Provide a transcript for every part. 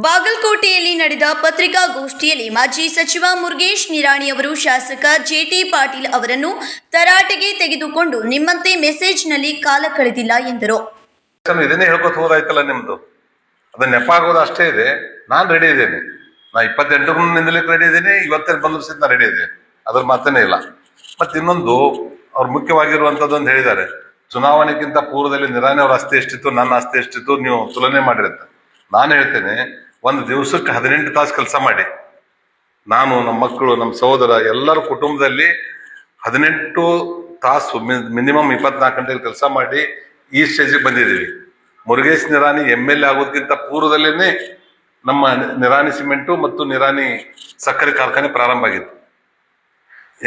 ಬಾಗಲಕೋಟೆಯಲ್ಲಿ ನಡೆದ ಪತ್ರಿಕಾಗೋಷ್ಠಿಯಲ್ಲಿ ಮಾಜಿ ಸಚಿವ ಮುರುಗೇಶ್ ನಿರಾಣಿ ಅವರು ಶಾಸಕ ಜೆಟಿ ಪಾಟೀಲ್ ಅವರನ್ನು ತರಾಟೆಗೆ ತೆಗೆದುಕೊಂಡು ನಿಮ್ಮಂತೆ ಮೆಸೇಜ್ನಲ್ಲಿ ಕಾಲ ಕಳೆದಿಲ್ಲ ಎಂದರು. ಇದನ್ನೇ ಹೇಳ್ಕೊತ ಹೋದಾಯ್ತಲ್ಲ ನಿಮ್ದು. ಅದು ನೆಪ ಆಗೋದು ಅಷ್ಟೇ ಇದೆ. ನಾನು ರೆಡಿ ಇದ್ದೇನೆ. ನಾ ಇಪ್ಪತ್ತೆಂಟು ರೆಡಿ ಇದ್ದೇನೆ, ಇವತ್ತೇ ಬಂದ ರೆಡಿ ಇದ್ದೇನೆ. ಅದ್ರ ಮಾತನೇ ಇಲ್ಲ. ಮತ್ತೆ ಇನ್ನೊಂದು, ಅವ್ರು ಮುಖ್ಯವಾಗಿರುವಂತದ್ದು ಅಂತ ಹೇಳಿದ್ದಾರೆ. ಚುನಾವಣೆಗಿಂತ ಪೂರ್ವದಲ್ಲಿ ನಿರಾಣಿ ಅವ್ರ ಆಸ್ತಿ ಎಷ್ಟಿತ್ತು, ನನ್ನ ಆಸ್ತಿ ಎಷ್ಟಿತ್ತು, ನೀವು ತುಲನೆ ಮಾಡಿರುತ್ತೆ. ನಾನು ಹೇಳ್ತೇನೆ ಒಂದು ದಿವಸಕ್ಕೆ ಹದಿನೆಂಟು ತಾಸು ಕೆಲಸ ಮಾಡಿ. ನಾನು, ನಮ್ಮ ಮಕ್ಕಳು, ನಮ್ಮ ಸಹೋದರ ಎಲ್ಲರ ಕುಟುಂಬದಲ್ಲಿ ಹದಿನೆಂಟು ತಾಸು ಮಿನಿಮಮ್ ಇಪ್ಪತ್ನಾಲ್ಕು ಗಂಟೆಗೆ ಕೆಲಸ ಮಾಡಿ ಈ ಸ್ಟೇಜಿಗೆ ಬಂದಿದ್ದೀವಿ. Murugesh Nirani M L A ಆಗೋದಕ್ಕಿಂತ ಪೂರ್ವದಲ್ಲೇ ನಮ್ಮ ನಿರಾಣಿ ಸಿಮೆಂಟು ಮತ್ತು ನಿರಾಣಿ ಸಕ್ಕರೆ ಕಾರ್ಖಾನೆ ಪ್ರಾರಂಭ ಆಗಿತ್ತು.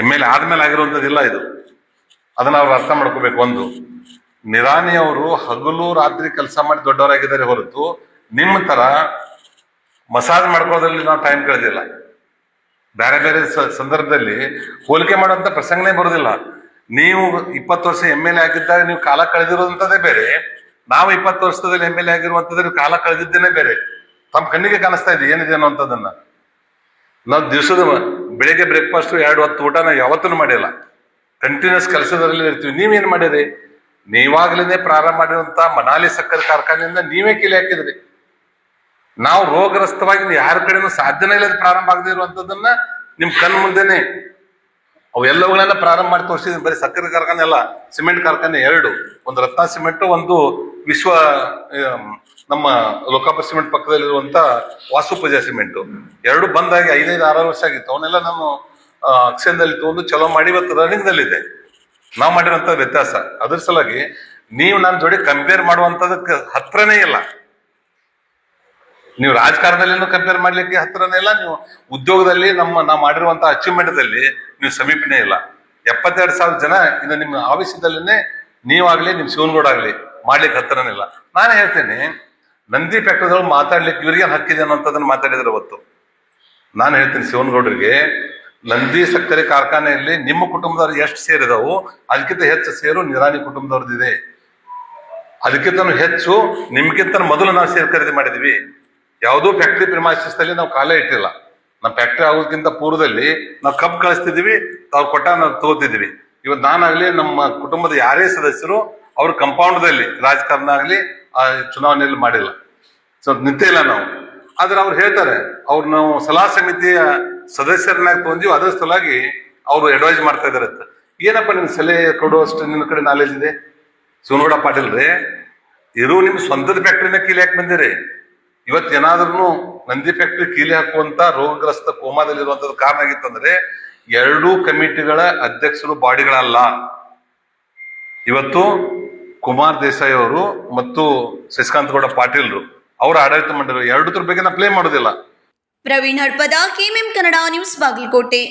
ಎಂ ಎಲ್ ಎ ಆದಮೇಲೆ ಆಗಿರುವಂಥದ್ದಿಲ್ಲ ಇದು. ಅದನ್ನ ಅವ್ರು ಅರ್ಥ ಮಾಡ್ಕೋಬೇಕು ಒಂದು. ನಿರಾಣಿ ಅವರು ಹಗಲು ರಾತ್ರಿ ಕೆಲಸ ಮಾಡಿ ದೊಡ್ಡವರಾಗಿದ್ದಾರೆ ಹೊರತು ನಿಮ್ಮ ತರ ಮಸಾಜ್ ಮಾಡ್ಕೋದ್ರಲ್ಲಿ ನಾವು ಟೈಮ್ ಕಳೆದಿಲ್ಲ. ಬೇರೆ ಬೇರೆ ಸಂದರ್ಭದಲ್ಲಿ ಹೋಲಿಕೆ ಮಾಡುವಂತ ಪ್ರಸಂಗನೇ ಬರೋದಿಲ್ಲ. ನೀವು ಇಪ್ಪತ್ತು ವರ್ಷ ಎಂ ಎಲ್ ಎ ಆಗಿದ್ದಾಗ ನೀವು ಕಾಲ ಕಳೆದಿರೋದಂಥದ್ದೇ ಬೇರೆ. ನಾವು ಇಪ್ಪತ್ತು ವರ್ಷದಲ್ಲಿ ಎಂ ಎಲ್ ಎ ಆಗಿರುವಂತದ್ದು ನೀವು ಕಾಲ ಕಳೆದಿದ್ದೇನೆ ಬೇರೆ. ತಮ್ಮ ಕಣ್ಣಿಗೆ ಕಾಣಿಸ್ತಾ ಇದೆ, ಏನಿದೆ ಅನ್ನುವಂಥದ್ದನ್ನ. ನಾವು ದಿವಸದ ಬೆಳಿಗ್ಗೆ ಬ್ರೇಕ್ಫಾಸ್ಟ್ ಎರಡು ಹೊತ್ತು ಊಟ ನಾವು ಯಾವತ್ತೂ ಮಾಡಿಲ್ಲ. ಕಂಟಿನ್ಯೂಸ್ ಕೆಲಸದಲ್ಲಿ ಇರ್ತೀವಿ. ನೀವೇನು ಮಾಡಿರಿ ನೀವಾಗ್ಲೇನೆ ಪ್ರಾರಂಭ ಮಾಡಿರುವಂಥ ಮನಾಲಿ ಸಕ್ಕರೆ ಕಾರ್ಖಾನೆಯಿಂದ ನೀವೇ ಕೀಲಿ ಹಾಕಿದ್ರಿ. ನಾವು ರೋಗಗ್ರಸ್ತವಾಗಿ ಯಾರ ಕಡೆನೂ ಸಾಧ್ಯನೇ ಇಲ್ಲದ ಪ್ರಾರಂಭ ಆಗದೆ ಇರುವಂತದನ್ನ ನಿಮ್ ಕಣ್ ಮುಂದೆನೆ ಅವೆಲ್ಲವುಗಳನ್ನ ಪ್ರಾರಂಭ ಮಾಡಿ ತೋರಿಸಿದ್ವಿ ಬರೀ ಸಕ್ಕರೆ ಕಾರ್ಖಾನೆ ಅಲ್ಲ, ಸಿಮೆಂಟ್ ಕಾರ್ಖಾನೆ ಎರಡು. ಒಂದು ರತ್ನ ಸಿಮೆಂಟ್, ಒಂದು ವಿಶ್ವ ನಮ್ಮ ಲೋಕಾಪುರ ಸಿಮೆಂಟ್ ಪಕ್ಕದಲ್ಲಿರುವಂತ ವಾಸುಪೂಜಾ ಸಿಮೆಂಟ್. ಎರಡು ಬಂದಾಗಿ ಐದೈದು ಆರು ವರ್ಷ ಆಗಿತ್ತು. ಅವನ್ನೆಲ್ಲ ನಾನು ಅಕ್ಷಯದಲ್ಲಿ ತಗೊಂಡು ಚಲೋ ಮಾಡಿ ಇವತ್ತು ರನ್ನಿಂಗ್ ನಾವು ಮಾಡಿರೋಂಥ ವ್ಯತ್ಯಾಸ. ಅದ್ರ ಸಲುವಾಗಿ ನೀವು ನನ್ನ ಜೋಡಿ ಕಂಪೇರ್ ಮಾಡುವಂತದಕ್ಕೆ ಹತ್ರನೇ ಇಲ್ಲ. ನೀವು ರಾಜಕಾರಣದಲ್ಲಿನೂ ಕಂಪೇರ್ ಮಾಡ್ಲಿಕ್ಕೆ ಹತ್ರನೇ ಇಲ್ಲ, ನೀವು ಉದ್ಯೋಗದಲ್ಲಿ ನಮ್ಮ, ನಾವು ಮಾಡಿರುವಂತ ಅಚೀವ್ಮೆಂಟ್ದಲ್ಲಿ ನೀವು ಸಮೀಪನೇ ಇಲ್ಲ. ಎಪ್ಪತ್ತೆರಡು ಸಾವಿರ ಜನ ಇನ್ನು ನಿಮ್ಮ ಆಫೀಸದಲ್ಲಿನೇ ನೀವಾಗ್ಲಿ ನಿಮ್ ಶಿವನಗೌಡ ಆಗ್ಲಿ ಮಾಡ್ಲಿಕ್ಕೆ ಹತ್ರನೇ ಇಲ್ಲ. ನಾನು ಹೇಳ್ತೇನೆ, ನಂದಿ ಫ್ಯಾಕ್ಟರಿದವ್ರು ಮಾತಾಡ್ಲಿಕ್ಕೆ ಇವ್ರಿಗೆ ಹಕ್ಕಿದೆ ಅನ್ನೋಂಥದ್ದನ್ನ ಮಾತಾಡಿದ್ರೆ ಅವತ್ತು. ನಾನು ಹೇಳ್ತೀನಿ ಶಿವನಗೌಡರಿಗೆ, ನಂದಿ ಸಕ್ಕರೆ ಕಾರ್ಖಾನೆಯಲ್ಲಿ ನಿಮ್ಮ ಕುಟುಂಬದವ್ರು ಎಷ್ಟು ಸೇರಿದವು, ಅದಕ್ಕಿಂತ ಹೆಚ್ಚು ಸೇರು ನಿರಾಣಿ ಕುಟುಂಬದವ್ರದ್ದಿದೆ. ಅದಕ್ಕಿಂತ ಹೆಚ್ಚು ನಿಮ್ಗಿಂತ ಮೊದಲು ನಾವು ಸೇರ್ ಖರೀದಿ ಮಾಡಿದೀವಿ. ಯಾವುದೋ ಫ್ಯಾಕ್ಟ್ರಿ ಪ್ರಿಮಾಸಿಸ್ದಲ್ಲಿ ನಾವು ಕಾಲೇ ಇಟ್ಟಿಲ್ಲ. ನಮ್ಮ ಫ್ಯಾಕ್ಟ್ರಿ ಆಗೋದಕ್ಕಿಂತ ಪೂರ್ವದಲ್ಲಿ ನಾವು ಕಬ್ಬು ಕಳಿಸ್ತಿದ್ವಿ ಅವ್ರು ಕೊಟ್ಟ ನಾವು ತಗೋತಿದ್ವಿ. ಇವತ್ತು ನಾನಾಗ್ಲಿ ನಮ್ಮ ಕುಟುಂಬದ ಯಾರೇ ಸದಸ್ಯರು ಅವ್ರ ಕಂಪೌಂಡ್ದಲ್ಲಿ ರಾಜಕಾರಣ ಆಗಲಿ, ಆ ಚುನಾವಣೆಯಲ್ಲಿ ಮಾಡಿಲ್ಲ. ಸೊ ಇಲ್ಲ ನಾವು. ಆದ್ರೆ ಅವ್ರು ಹೇಳ್ತಾರೆ, ಅವ್ರು ನಾವು ಸಲಹಾ ಸಮಿತಿಯ ಸದಸ್ಯರನ್ನಾಗಿ ತಗೊಂಡಿವಿ ಅದರ ಸಲುವಾಗಿ ಅವರು ಅಡ್ವೈಸ್ ಮಾಡ್ತಾ ಇದಾರೆ. ಏನಪ್ಪ ನಿಮ್ಮ ಸಲಹೆ ಕೊಡುವಷ್ಟು ನಿನ್ನ ಕಡೆ ನಾಲೆಜ್ ಇದೆ? ಸುನೋಡ ಪಾಟೀಲ್ ರೀ, ಇರು ನಿಮ್ಮ ಸ್ವಂತದ ಫ್ಯಾಕ್ಟ್ರಿನ ಕೀಲಿ ಹಾಕಿ ಬಂದಿರಿ? ಇವತ್ತು ಏನಾದ್ರೂ ನಂದಿ ಫ್ಯಾಕ್ಟ್ರಿ ಕೀಲಿ ಹಾಕುವಂತ ರೋಗಗ್ರಸ್ತ ಕೋಮಾದಲ್ಲಿರುವಂತದ್ದು ಕಾರಣ ಆಗಿತ್ತಂದ್ರೆ ಎರಡೂ ಕಮಿಟಿಗಳ ಅಧ್ಯಕ್ಷರು ಬಾಡಿಗಳಲ್ಲ. ಇವತ್ತು ಕುಮಾರ್ ದೇಸಾಯಿ ಅವರು ಮತ್ತು ಶಶಿಕಾಂತ್ ಗೌಡ ಪಾಟೀಲ್ರು, ಅವರ ಆಡಳಿತ ಮಂಡಳಿ ಎರಡದ್ರ ಬಗ್ಗೆ ನಾ ಪ್ಲೇ ಮಾಡೋದಿಲ್ಲ. Praveen Hadpad KMM Kannada news Bagalkote.